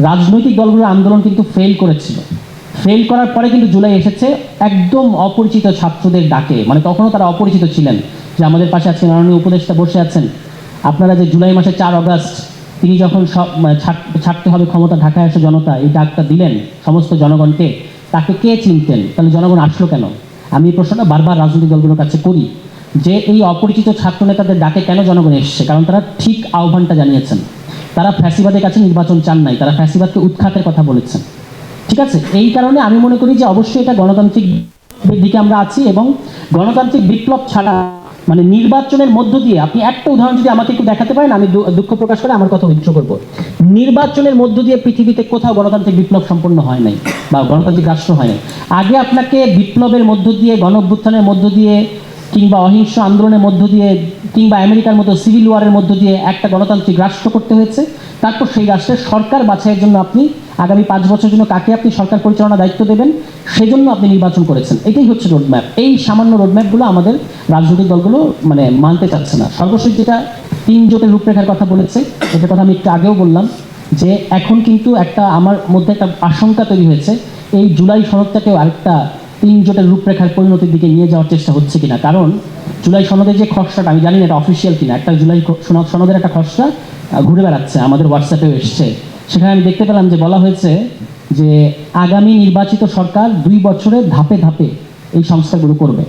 রাজনৈতিক দলগুলোর আন্দোলন কিন্তু ফেল করেছিল। ফেল করার পরে কিন্তু জুলাই এসেছে একদম অপরিচিত ছাত্রদের ডাকে। মানে তখনও তারা অপরিচিত ছিলেন যে আমাদের পাশে আজকে মাননীয় উপদেষ্টা বসে আছেন। আপনারা যে জুলাই মাসে চার অগাস্ট, তিনি যখন সব মানে ছাড়- ছাড়তে হবে ক্ষমতা, ঢাকায় এসে জনতা এই ডাকটা দিলেন সমস্ত জনগণকে, তাকে কে চিনতেন? তাহলে জনগণ আসলো কেন? আমি এই প্রশ্নটা বারবার রাজনৈতিক দলগুলোর কাছে করি যে এই অপরিচিত ছাত্র নেতাদের ডাকে কেন জনগণ এসছে? কারণ তারা ঠিক আহ্বানটা জানিয়েছেন। তারা ফ্যাসিবাদের কাছে নির্বাচন চান নাই, তারা ফ্যাসিবাদকে উৎখাতের কথা বলেছেন। ঠিক আছে? এই কারণে আমি মনে করি যে অবশ্যই এটা গণতান্ত্রিক দিকে আমরা আছি এবং গণতান্ত্রিক বিপ্লব ছাড়া মানে নির্বাচনের মধ্য দিয়ে আপনি একটা উদাহরণ যদি আমাকে একটু দেখাতে পারেন, আমি দুঃখ প্রকাশ করে আমার কথা উইথড্র করব। নির্বাচনের মধ্য দিয়ে পৃথিবীতে কোথাও গণতান্ত্রিক বিপ্লব সম্পন্ন হয় নাই বা গণতান্ত্রিক রাষ্ট্র হয় নাই। আগে আপনাকে বিপ্লবের মধ্য দিয়ে গণভ্যুত্থানের মধ্য দিয়ে কিংবা অহিংস আন্দোলনের মধ্য দিয়ে কিংবা আমেরিকার মতো সিভিল ওয়ারের মধ্য দিয়ে একটা গণতান্ত্রিক রাষ্ট্র করতে হয়েছে, তারপর সেই রাষ্ট্রের সরকার বাছাইয়ের জন্য আপনি আগামী পাঁচ বছরের জন্য কাকে আপনি সরকার পরিচালনা দায়িত্ব দেবেন, সেজন্য আপনি নির্বাচন করেছেন। এটাই হচ্ছে রোডম্যাপ এই সামান্য রোডম্যাপগুলো আমাদের রাজনৈতিক দলগুলো মানে মানতে চাচ্ছে না। সর্বশেষ যেটা তিন জোটের রূপরেখার কথা বলেছে এটা কথা আমি একটু আগেও বললাম, যে এখন কিন্তু একটা আমার মধ্যে একটা আশঙ্কা তৈরি হয়েছে, এই জুলাই সনদটাকেও আরেকটা তিন জোটের রূপরেখার পরিণতির দিকে নিয়ে যাওয়ার চেষ্টা হচ্ছে কিনা? কারণ জুলাই সনদের যে খসড়াটা, আমি জানি না এটা অফিসিয়াল কিনা, একটা জুলাই সনদ, সনদের একটা খসড়া ঘুরে বেড়াচ্ছে, আমাদের হোয়াটসঅ্যাপেও এসছে। সেখানে আমি দেখতে পেলাম যে বলা হয়েছে যে আগামী নির্বাচিত সরকার দুই বছরে ধাপে ধাপে এই সংস্কারগুলো করবে।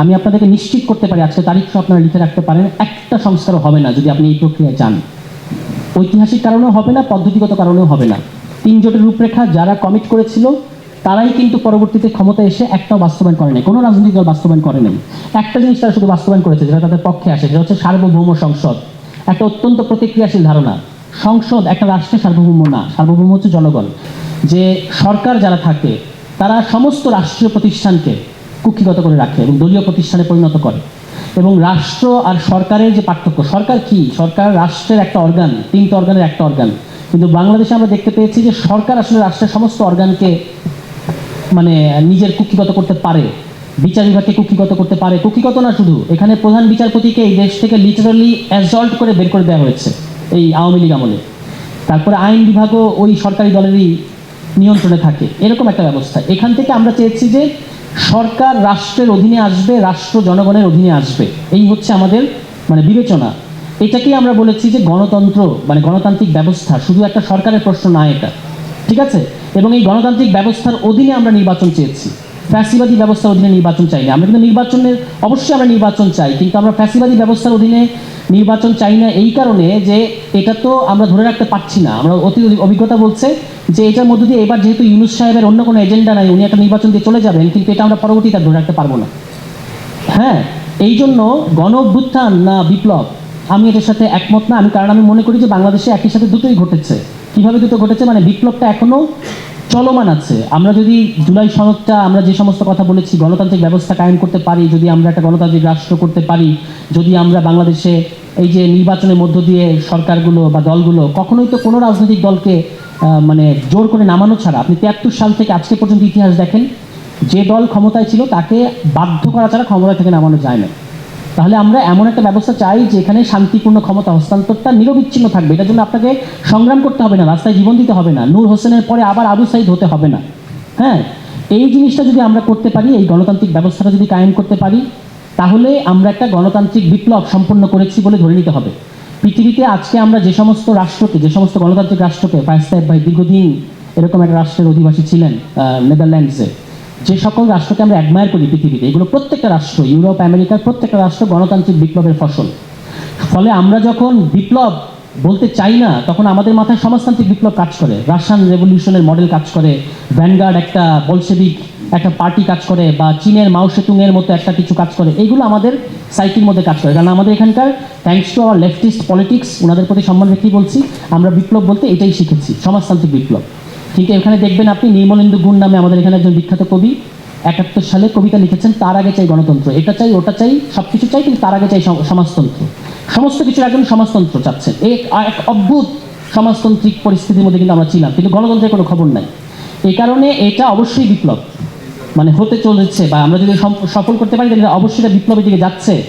আমি আপনাদেরকে নিশ্চিত করতে পারি, আজকে তারিখ আপনারা লিখে রাখতে পারেন, একটা সংস্কারও হবে না যদি আপনি এই প্রক্রিয়ায় যান। ঐতিহাসিক কারণেও হবে না, পদ্ধতিগত কারণেও হবে না। তিন জোটের রূপরেখা যারা কমিট করেছিল তারাই কিন্তু পরবর্তীতে ক্ষমতা এসে একটাও বাস্তবায়ন করে নাই, কোনো রাজনৈতিক দল বাস্তবায়ন করে নাই। একটা জিনিস তারা শুধু বাস্তবায়ন করেছে, যেটা তাদের পক্ষে আসে, সেটা হচ্ছে সার্বভৌম সংসদ। একটা অত্যন্ত প্রতিক্রিয়াশীল ধারণা। সংসদ একটা রাষ্ট্রের সার্বভৌম না, সার্বভৌম হচ্ছে জনগণ। যে সরকার যারা থাকে, তারা সমস্ত রাষ্ট্রীয় প্রতিষ্ঠানকে কুক্ষিগত করে রাখে এবং দলীয় প্রতিষ্ঠানে পরিণত করে। এবং রাষ্ট্র আর সরকারের যে পার্থক্য, সরকার কি? সরকার রাষ্ট্রের একটা অর্গান তিনটা অর্গানের একটা অর্গান কিন্তু বাংলাদেশে আমরা দেখতে পেয়েছি যে সরকার আসলে রাষ্ট্রের সমস্ত অর্গানকে মানে নিজের কুক্ষিগত করতে পারে। বিচার বিভাগকে কুক্ষিগত করতে পারে। কুক্ষিগত না শুধু, এখানে প্রধান বিচারপতিকে এই দেশ থেকে লিটারালি অ্যাজল্ট করে বের করে দেওয়া হয়েছে এই আওয়ামী লীগ আমলে। তারপরে আইন বিভাগও ওই সরকারি দলেরই নিয়ন্ত্রণে থাকে। এরকম একটা ব্যবস্থা। এখান থেকে আমরা চেয়েছি যে সরকার রাষ্ট্রের অধীনে আসবে, রাষ্ট্র জনগণের অধীনে আসবে। এই হচ্ছে আমাদের মানে বিবেচনা। এটাকেই আমরা বলেছি যে গণতন্ত্র মানে গণতান্ত্রিক ব্যবস্থা। শুধু একটা সরকারের প্রশ্ন না এটা। ঠিক আছে? এবং এই গণতান্ত্রিক ব্যবস্থার অধীনে আমরা নির্বাচন চেয়েছি। ফ্যাসিবাদী ব্যবস্থার অধীনে নির্বাচন চাই না। আমরা কিন্তু নির্বাচনের, অবশ্যই আমরা নির্বাচন চাই, কিন্তু আমরা ফ্যাসিবাদী ব্যবস্থার অধীনে নির্বাচন চাই না এই কারণে যে এটা তো আমরা ধরে রাখতে পারছি না। আমরা অতি অভিজ্ঞতা বলছে যে এটার মধ্যে দিয়ে এবার যেহেতু ইউনুস সাহেবের অন্য কোনো এজেন্ডা নাই, উনি একটা নির্বাচন দিয়ে চলে যাবেন, কিন্তু এটা আমরা পরবর্তীতে ধরে রাখতে পারব না। হ্যাঁ এই জন্য গণ না বিপ্লব, আমি এটার সাথে একমত না। আমি, কারণ আমি মনে করি যে বাংলাদেশে একই সাথে দুটোই ঘটেছে। কীভাবে দুটো ঘটেছে? মানে বিপ্লবটা এখনও চলমান আছে। আমরা যদি জুলাই সনদটা, আমরা যে সমস্ত কথা বলেছি, গণতান্ত্রিক ব্যবস্থা কায়েম করতে পারি, যদি আমরা একটা গণতান্ত্রিক রাষ্ট্র করতে পারি, যদি আমরা বাংলাদেশে এই যে নির্বাচনের মধ্য দিয়ে সরকারগুলো বা দলগুলো কখনোই তো কোনো রাজনৈতিক দলকে মানে জোর করে নামানো ছাড়া, আপনি তিয়াত্তর সাল থেকে আজকে পর্যন্ত ইতিহাস দেখেন, যে দল ক্ষমতায় ছিল তাকে বাধ্য করা ছাড়া ক্ষমতা থেকে নামানো যায় না। তাহলে আমরা এমন একটা ব্যবস্থা চাই যেখানে শান্তিপূর্ণ ক্ষমতা হস্তান্তরটা নিরবিচ্ছিন্ন থাকবে। এটার জন্য আপনাকে সংগ্রাম করতে হবে না, রাস্তায় জীবন দিতে হবে না। নূর হোসেনের পরে আবার আবু সাইদ হতে হবে না। হ্যাঁ এই জিনিসটা যদি আমরা করতে পারি, এই গণতান্ত্রিক ব্যবস্থাটা যদি কায়েম করতে পারি, তাহলে আমরা একটা গণতান্ত্রিক বিপ্লব সম্পন্ন করেছি বলে ধরে নিতে হবে। পৃথিবীতে আজকে আমরা যে সমস্ত রাষ্ট্রকে, যে সমস্ত গণতান্ত্রিক রাষ্ট্রকে, ফায়াজ সাহেব ভাই দীর্ঘদিন এরকম একটা রাষ্ট্রের অধিবাসী ছিলেন নেদারল্যান্ডসে। যে সকল রাষ্ট্রকে আমরা অ্যাডমায়ার করি পৃথিবীতে, এগুলো প্রত্যেকটা রাষ্ট্র, ইউরোপ আমেরিকার প্রত্যেকটা রাষ্ট্র গণতান্ত্রিক বিপ্লবের ফসল। ফলে আমরা যখন বিপ্লব বলতে চাই না, তখন আমাদের মাথায় সমাজতান্ত্রিক বিপ্লব কাজ করে। রাশিয়ান রেভলিউশনের মডেল কাজ করে, ভ্যানগার্ড একটা বলসেবিক একটা পার্টি কাজ করে, বা চীনের মাও সেতুংয়ের মতো একটা কিছু কাজ করে। এইগুলো আমাদের সাইকের মধ্যে কাজ করে। কারণ আমাদের এখানকার thanks to our leftist politics ওনাদের প্রতি সম্মান রেখেই বলছি, আমরা বিপ্লব বলতে এটাই শিখেছি, সমাজতান্ত্রিক বিপ্লব। কিন্তু এখানে দেখবেন আপনি নির্মলেন্দু গুণ নামে আমাদের এখানে একজন বিখ্যাত কবি, একাত্তর সালে কবিতা লিখেছেন, তার আগে চাই গণতন্ত্র। এটা চাই, ওটা চাই সব কিছু চাই, কিন্তু তার আগে চাই সমাজতন্ত্র। সমস্ত কিছুর উনি সমাজতন্ত্র চাচ্ছেন। এক- এক অদ্ভুত সমাজতান্ত্রিক পরিস্থিতির মধ্যে কিন্তু আমরা ছিলাম, কিন্তু গণতন্ত্রের কোনো খবর নাই। এই কারণে এটা অবশ্যই বিপ্লব। মানে হতে চলেছে, বা আমরা যদি সফল করতে পারি, তাহলে অবশ্যই এটা বিপ্লবের দিকে যাচ্ছে।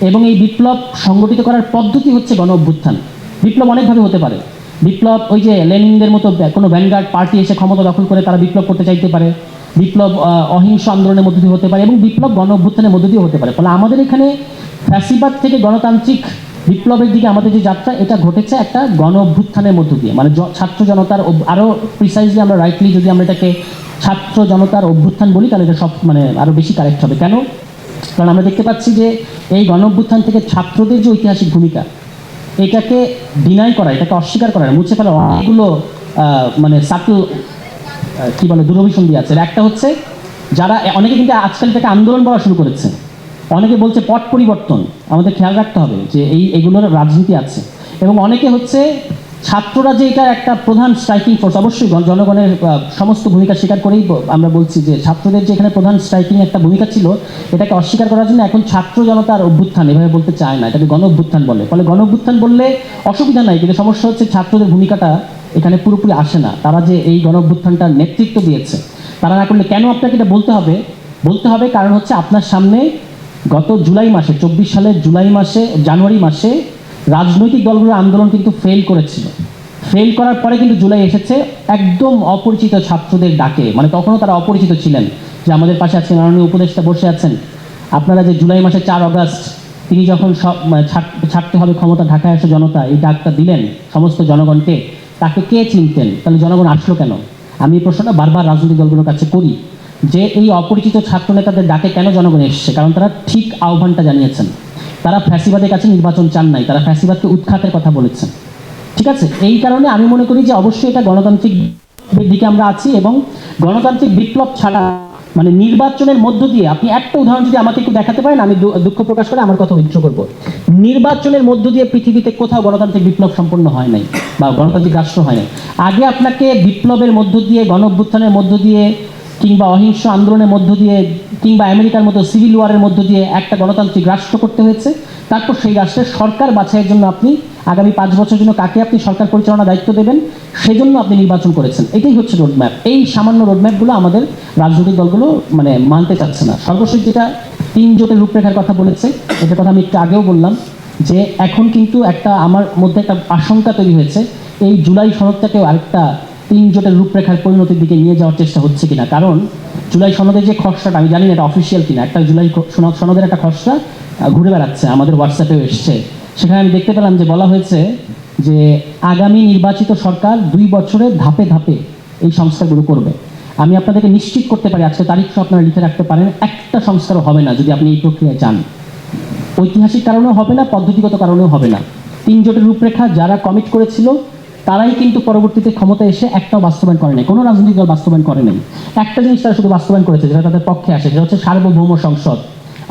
এবং এই বিপ্লব সংগঠিত করার পদ্ধতি হচ্ছে গণ অভ্যুত্থান বিপ্লব অনেকভাবে হতে পারে। বিপ্লব, ওই যে লেনিনদের মতো কোনো ভ্যানগার্ড পার্টি এসে ক্ষমতা দখল করে তারা বিপ্লব করতে চাইতে পারে। বিপ্লব অহিংস আন্দোলনের মধ্য দিয়ে হতে পারে এবং বিপ্লব গণ অভ্যুত্থানের মধ্য দিয়ে হতে পারে। ফলে আমাদের এখানে ফ্যাসিবাদ থেকে গণতান্ত্রিক বিপ্লবের দিকে আমাদের যে যাত্রা, এটা ঘটেছে একটা গণ অভ্যুত্থানের মধ্য দিয়ে। মানে ছাত্র জনতার আরও আরও প্রিসাইজলি আমরা রাইটলি যদি আমরা এটাকে ছাত্র জনতার অভ্যুত্থান বলি, তাহলে এটা সব মানে আরও বেশি কারেক্ট হবে। কেন? কারণ আমরা দেখতে পাচ্ছি যে এই গণ অভ্যুত্থান থেকে ছাত্রদের যে ঐতিহাসিক ভূমিকা এটাকে ডিনাই করা, এটাকে অস্বীকার করা মুছে ফেলা, অনেকগুলো মানে সাটল কি বলে, দূরভিসন্ধি আছে। একটা হচ্ছে, যারা, অনেকে কিন্তু আজকাল থেকে আন্দোলন করা শুরু করেছে। অনেকে বলছে পট পরিবর্তন। আমাদের খেয়াল রাখতে হবে যে এই, এগুলোর রাজনীতি আছে। এবং অনেকে হচ্ছে ছাত্ররা যে এটা একটা প্রধান স্ট্রাইকিং ফোর্স অবশ্যই জন- জনগণের সমস্ত ভূমিকা স্বীকার করেই আমরা বলছি যে ছাত্রদের যে এখানে প্রধান স্ট্রাইকিং একটা ভূমিকা ছিল, এটাকে অস্বীকার করার জন্য এখন ছাত্র জনতার অভ্যুত্থান এভাবে বলতে চায় না, এটাকে গণ অভ্যুত্থান বলে। ফলে গণ অভ্যুত্থান বললে অসুবিধা নাই, কিন্তু সমস্যা হচ্ছে ছাত্রদের ভূমিকাটা এখানে পুরোপুরি আসে না। তারা যে এই গণ অভ্যুত্থানটার নেতৃত্ব দিয়েছে, তারা না করলে কেন আপনাকে এটা বলতে হবে? বলতে হবে কারণ হচ্ছে আপনার সামনে গত জুলাই মাসে, চব্বিশ সালের জুলাই মাসে, জানুয়ারি মাসে রাজনৈতিক দলগুলোর আন্দোলন কিন্তু ফেল করেছিল। ফেল করার পরে কিন্তু জুলাই এসেছে, একদম অপরিচিত ছাত্রদের ডাকে। মানে তখনও তারা অপরিচিত ছিলেন যে আমাদের পাশে আজকে মাননীয় উপদেষ্টা বসে আছেন। আপনারা যে জুলাই মাসে চার অগাস্ট, তিনি যখন সব মানে ছাড়- ছাড়তে হবে ক্ষমতা ঢাকায় এসে জনতা, এই ডাকটা দিলেন সমস্ত জনগণকে, তাকে কে চিনতেন? তাহলে জনগণ আসলো কেন? আমি এই প্রশ্নটা বারবার রাজনৈতিক দলগুলোর কাছে করি যে এই অপরিচিত ছাত্র নেতাদের ডাকে কেন জনগণ এসছে? কারণ তারা ঠিক আহ্বানটা জানিয়েছেন। তারা ফ্যাসিবাদের কাছে নির্বাচন চান নাই, তারা ফ্যাসিবাদকে উৎখাতের কথা বলেছেন। ঠিক আছে? এই কারণে আমি মনে করি যে অবশ্যই এটা গণতান্ত্রিক দিকে আমরা আছি এবং গণতান্ত্রিক বিপ্লব ছাড়া মানে নির্বাচনের মধ্য দিয়ে আপনি একটা উদাহরণ যদি আমাকে একটু দেখাতে পারেন, আমি দুঃখ প্রকাশ করে আমার কথা উইথড্র করব। নির্বাচনের মধ্য দিয়ে পৃথিবীতে কোথাও গণতান্ত্রিক বিপ্লব সম্পন্ন হয় নাই বা গণতান্ত্রিক রাষ্ট্র হয় নাই। আগে আপনাকে বিপ্লবের মধ্য দিয়ে গণ মধ্য দিয়ে কিংবা অহিংস আন্দোলনের মধ্য দিয়ে কিংবা আমেরিকার মতো সিভিল ওয়ারের মধ্য দিয়ে একটা গণতান্ত্রিক রাষ্ট্র করতে হয়েছে, তারপর সেই রাষ্ট্রের সরকার বাছাইয়ের জন্য আপনি আগামী পাঁচ বছরের জন্য কাকে আপনি সরকার পরিচালনার দায়িত্ব দেবেন, সেজন্য আপনি নির্বাচন করেছেন। এটাই হচ্ছে রোডম্যাপ এই সামান্য রোডম্যাপগুলো আমাদের রাজনৈতিক দলগুলো মানে মানতে চাচ্ছে না। সর্বশেষ যেটা তিন জোটের রূপরেখার কথা বলেছে, এটার কথা আমি একটু আগেও বললাম, যে এখন কিন্তু একটা আমার মধ্যে একটা আশঙ্কা তৈরি হয়েছে, এই জুলাই সনদটাকেও আরেকটা তিন জোটের রূপরেখার পরিণতির দিকে নিয়ে যাওয়ার চেষ্টা হচ্ছে কিনা? কারণ জুলাই সনদের যে খসড়াটা, আমি জানি না এটা অফিসিয়াল কিনা, একটা জুলাই সনদ সনদের একটা খসড়া ঘুরে বেড়াচ্ছে, আমাদের হোয়াটসঅ্যাপেও এসছে। সেখানে আমি দেখতে পেলাম যে বলা হয়েছে যে আগামী নির্বাচিত সরকার দুই বছরে ধাপে ধাপে এই সংস্কারগুলো করবে। আমি আপনাদেরকে নিশ্চিত করতে পারি, আজকে তারিখ আপনারা লিখে রাখতে পারেন, একটা সংস্কারও হবে না যদি আপনি এই প্রক্রিয়ায় চান ঐতিহাসিক কারণেও হবে না, পদ্ধতিগত কারণেও হবে না। তিন জোটের রূপরেখা যারা কমিট করেছিল তারাই কিন্তু পরবর্তীতে ক্ষমতা এসে একটাও বাস্তবায়ন করে নাই। কোনো রাজনৈতিক দল বাস্তবায়ন করে নাই। একটা জিনিস তারা শুধু বাস্তবায়ন করেছে, যেটা তাদের পক্ষে আসে, সেটা হচ্ছে সার্বভৌম সংসদ।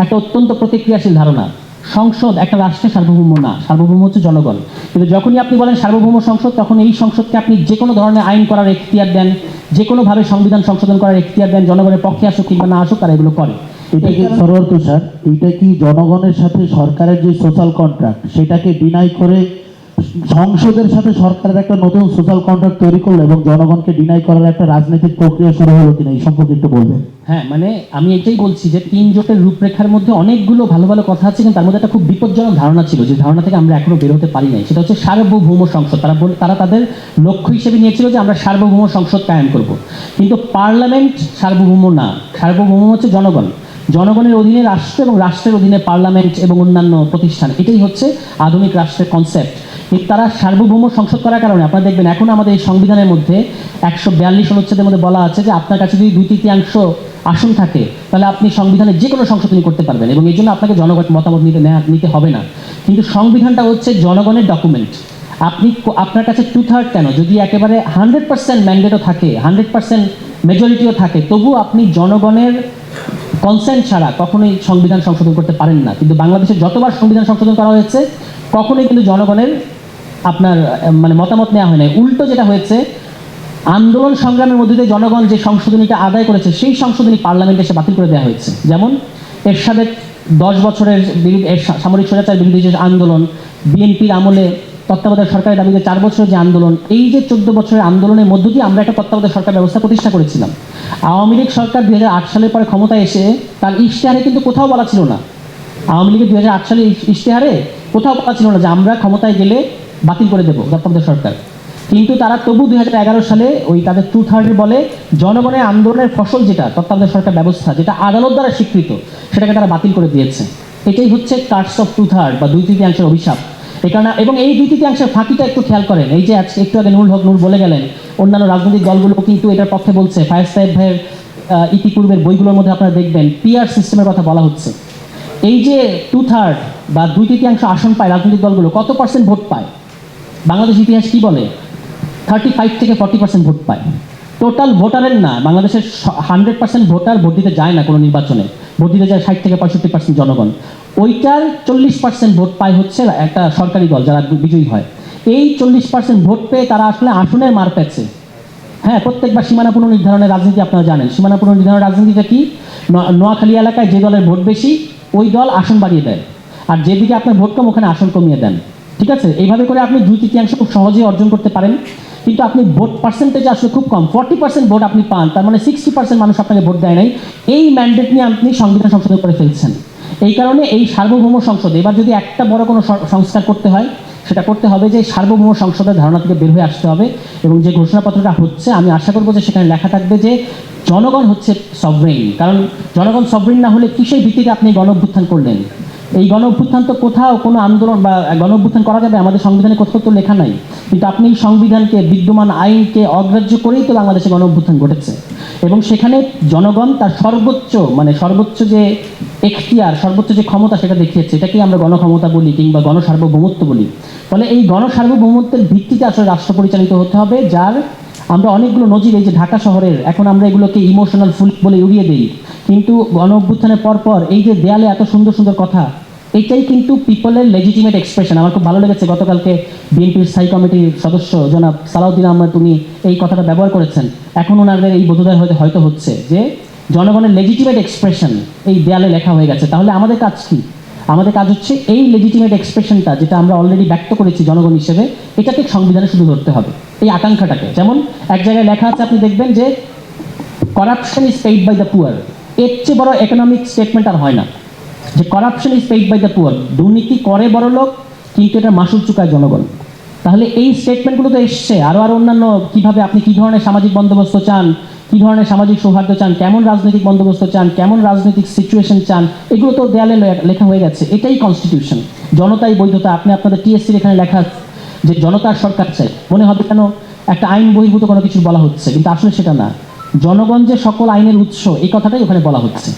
একটা অত্যন্ত প্রতিক্রিয়াশীল ধারণা। সংসদ একটা রাষ্ট্রের সার্বভৌম না, সার্বভৌম হচ্ছে জনগণ। কিন্তু যখনই আপনি বলেন সার্বভৌম সংসদ, তখন এই সংসদকে আপনি যে কোনো ধরনের আইন করার এখতিয়ার দেন, যে কোনোভাবে সংবিধান সংশোধন করার এখতিয়ার দেন, জনগণের পক্ষে আসুক কিংবা না আসুক, তারা এগুলো করে। এটা কি সরোয়ার তুষার? এটা কি জনগণের সাথে সরকারের যে সোশ্যাল কন্ট্রাক্ট সেটাকে ডিনাই করে সংসদের সাথে সরকারের একটা নতুন সোশ্যাল কন্ট্রাক্ট তৈরি করল এবং জনগণকে ডিনাই করার একটা রাজনৈতিক প্রক্রিয়া শুরু হলো কিনা, এই সম্পর্কে একটু বলবেন। হ্যাঁ মানে আমি এটাই বলছি যে তিন জোটের রূপরেখার মধ্যে অনেকগুলো ভালো ভালো কথা আছে, কিন্তু তার মধ্যে একটা খুব বিপজ্জনক ধারণা ছিল, যে ধারণা থেকে আমরা এখনও বের হতে পারি নাই। সেটা হচ্ছে সার্বভৌম সংসদ। তারা তারা তাদের লক্ষ্য হিসেবে নিয়েছিল যে আমরা সার্বভৌম সংসদ কায়েম করব। কিন্তু পার্লামেন্ট সার্বভৌম না। সার্বভৌম হচ্ছে জনগণ। জনগণের অধীনে রাষ্ট্র এবং রাষ্ট্রের অধীনে পার্লামেন্ট এবং অন্যান্য প্রতিষ্ঠান। এটাই হচ্ছে আধুনিক রাষ্ট্রের কনসেপ্ট তারা সার্বভৌম সংসদ করার কারণে, আপনারা দেখবেন এখন আমাদের এই সংবিধানের মধ্যে একশো বিয়াল্লিশ অনুচ্ছেদের মধ্যে বলা আছে যে আপনার কাছে যদি দুই তৃতীয়াংশ আসন থাকে, তাহলে আপনি সংবিধানে যে কোনো সংশোধনী করতে পারবেন এবং এই জন্য আপনাকে জনগণ মতামত নিতে নিতে হবে না। কিন্তু সংবিধানটা হচ্ছে জনগণের ডকুমেন্ট আপনি আপনার কাছে টু থার্ড কেন? যদি একেবারে হান্ড্রেড পার্সেন্ট ম্যান্ডেটও থাকে হান্ড্রেড পার্সেন্ট মেজরিটিও থাকে তবু আপনি জনগণের কনসেন্ট ছাড়া কখনোই সংবিধান সংশোধন করতে পারেন না। কিন্তু বাংলাদেশে যতবার সংবিধান সংশোধন করা হয়েছে, কখনোই কিন্তু জনগণের আপনার মানে মতামত নেওয়া হয় নাই। উল্টো যেটা হয়েছে, আন্দোলন সংগ্রামের মধ্যে দিয়ে জনগণ যে সংশোধনীটা আদায় করেছে, সেই সংশোধনী পার্লামেন্টে এসে বাতিল করে দেওয়া হয়েছে। যেমন, এরশাদের দশ বছরের বিরুদ্ধে সামরিক স্বৈরাচার বিরুদ্ধে যে আন্দোলন, বিএনপির আমলে তত্ত্বাবধায়ক সরকারের দাবিতে চার বছরের যে আন্দোলন, এই যে চোদ্দ বছরের আন্দোলনের মধ্য দিয়ে আমরা একটা তত্ত্বাবধায়ক সরকার ব্যবস্থা প্রতিষ্ঠা করেছিলাম। আওয়ামী লীগ সরকার দু হাজার আট সালের পরে ক্ষমতায় এসে, তার ইশতেহারে কিন্তু কোথাও বলা ছিল না। আওয়ামী লীগের দুই সালে ইশ- ইশতেহারে কোথাও বলা ছিল না যে আমরা ক্ষমতায় গেলে বাতিল করে দেবো তত্ত্বাবধায়ক সরকার। কিন্তু তারা তবু দু হাজার এগারো সালে ওই তাদের টু থার্ডের বলে জনগণের আন্দোলনের ফসল যেটা, তত্ত্বাবধায়ক সরকার ব্যবস্থা যেটা আদালত দ্বারা স্বীকৃত, সেটাকে তারা বাতিল করে দিয়েছে। এটাই হচ্ছে কার্ডস অফ টু থার্ড বা দুই তৃতীয়াংশের অভিশাপ। এই কারণে এবং এই দুই তৃতীয়াংশের ফাঁকিটা একটু খেয়াল করেন। এই যে আজকে একটু আগে নুরুল হক নূর বলে গেলেন, অন্যান্য রাজনৈতিক দলগুলো কিন্তু এটার পক্ষে বলছে। ফায়ার সাহেব ভাইয়ের ইতিপূর্বের বইগুলোর মধ্যে আপনারা দেখবেন, পিআর সিস্টেমের কথা বলা হচ্ছে। এই যে টু থার্ড বা দুই তৃতীয়াংশ আসন পায় রাজনৈতিক দলগুলো, কত পার্সেন্ট ভোট পায়? বাংলাদেশ ইতিহাস কি বলে? থার্টি ফাইভ থেকে ফর্টি পার্সেন্ট ভোট পায়। টোটাল ভোটারের না, বাংলাদেশের হান্ড্রেড পার্সেন্ট ভোটার ভোট দিতে যায় না কোনো নির্বাচনে। ভোট দিতে যায় ষাট থেকে পঁয়ষট্টি পার্সেন্ট জনগণ। ওইটার চল্লিশ পার্সেন্ট ভোট পায় হচ্ছে একটা সরকারি দল যারা বিজয়ী হয়। এই চল্লিশ পার্সেন্ট ভোট পেয়ে তারা আসলে আসনের মার পেয়েছে। হ্যাঁ প্রত্যেকবার সীমানা পুনর্নির্ধারণের রাজনীতি আপনারা জানেন। সীমানা পুনর্নির্ধারণের রাজনীতিটা কি? নোয়াখালী এলাকায় যে দলের ভোট বেশি, ওই দল আসন বাড়িয়ে দেয়। আর যেদিকে আপনার ভোট কম, ওখানে আসন কমিয়ে দেন। ঠিক আছে? এইভাবে করে আপনি দুই তৃতীয়াংশ খুব সহজেই অর্জন করতে পারেন। কিন্তু আপনি ভোট পার্সেন্টেজ আসলে খুব কম। ফর্টি পার্সেন্ট ভোট আপনি পান, তার মানে সিক্সটি পার্সেন্ট মানুষ আপনাকে ভোট দেয় নাই। এই ম্যান্ডেট নিয়ে আপনি সংবিধান সংশোধন করে ফেলছেন। এই কারণে এই সার্বভৌম সংসদে, এবার যদি একটা বড় কোনো সংস্কার করতে হয়, সেটা করতে হবে যে সার্বভৌম সংসদের ধারণা থেকে বের হয়ে আসতে হবে এবং যে ঘোষণাপত্রটা হচ্ছে, আমি আশা করব যে সেখানে লেখা থাকবে যে জনগণ হচ্ছে সভরেইন কারণ জনগণ সভরেইন না হলে কিসের ভিত্তিতে আপনি গণ করলেন? এই গণ অভ্যুত্থান তো কোথাও কোনো আন্দোলন বা গণ অভ্যুত্থান করা যাবে, আমাদের সংবিধানে কোথাও তো লেখা নাই। কিন্তু আপনি এই সংবিধানকে, বিদ্যমান আইনকে অগ্রাহ্য করেই তো বাংলাদেশে গণ অভ্যুত্থান ঘটেছে। এবং সেখানে জনগণ তার সর্বোচ্চ মানে সর্বোচ্চ যে এখতিয়ার, সর্বোচ্চ যে ক্ষমতা সেটা দেখিয়েছে। এটাকেই আমরা গণক্ষমতা বলি কিংবা গণসার্বভৌমত্ব বলি। ফলে এই গণসার্বভৌমত্বের ভিত্তিতে আসলে রাষ্ট্র পরিচালিত হতে হবে, যার আমরা অনেকগুলো নজির এই যে ঢাকা শহরের, এখন আমরা এগুলোকে ইমোশনাল ফুল বলে উড়িয়ে দিই। কিন্তু গণ অভ্যুত্থানের পরপর এই যে দেয়ালে এত সুন্দর সুন্দর কথা, এটাই কিন্তু পিপলের লেজিটিমেট এক্সপ্রেশন আমার খুব ভালো লেগেছে গতকালকে বিএনপির স্থায়ী কমিটির সদস্য জনাব সালাউদ্দিন আহমদ তুমি এই কথাটা ব্যবহার করেছেন। এখন ওনাদের এই বোধোদয় হয়তো হয়তো হচ্ছে যে জনগণের লেজিটিমেট এক্সপ্রেশন এই দেয়ালে লেখা হয়ে গেছে। তাহলে আমাদের কাজ কি? আমাদের কাজ হচ্ছে এই লেজিটিমেট এক্সপ্রেশনটা যেটা আমরা অলরেডি ব্যক্ত করেছি জনগণ হিসেবে, এটাকে সংবিধানে শুধু ধরতে হবে। এই আকাঙ্ক্ষাটাকে। যেমন এক জায়গায় লেখা আছে, আপনি দেখবেন যে corruption is paid by the poor এর চেয়ে বড় ইকোনমিক স্টেটমেন্ট আর হয় না। যে corruption is paid by the poor দুর্নীতি করে বড় লোক কিন্তু এটা মাসুল চুকায় জনগণ। তাহলে এই স্টেটমেন্টগুলো তো এসছে। আরও আরও অন্যান্য কীভাবে আপনি কি ধরনের সামাজিক বন্দোবস্ত চান, কি ধরনের সামাজিক সৌহার্দ্য চান, কেমন রাজনৈতিক বন্দোবস্ত চান, কেমন রাজনৈতিক সিচুয়েশন চান, এগুলো তো দেয়ালে লেখা হয়ে গেছে। এটাই কনস্টিটিউশন জনতাই বৈধতা। আপনি আপনাদের টিএসসির এখানে লেখা যে জনতার সরকার চাই। মনে হবে কেন একটা আইন বহির্ভূত কোনো কিছু বলা হচ্ছে, কিন্তু আসলে সেটা না। জনগণ যে সকল আইনের উৎস, এই কথাটাই ওখানে বলা হচ্ছে।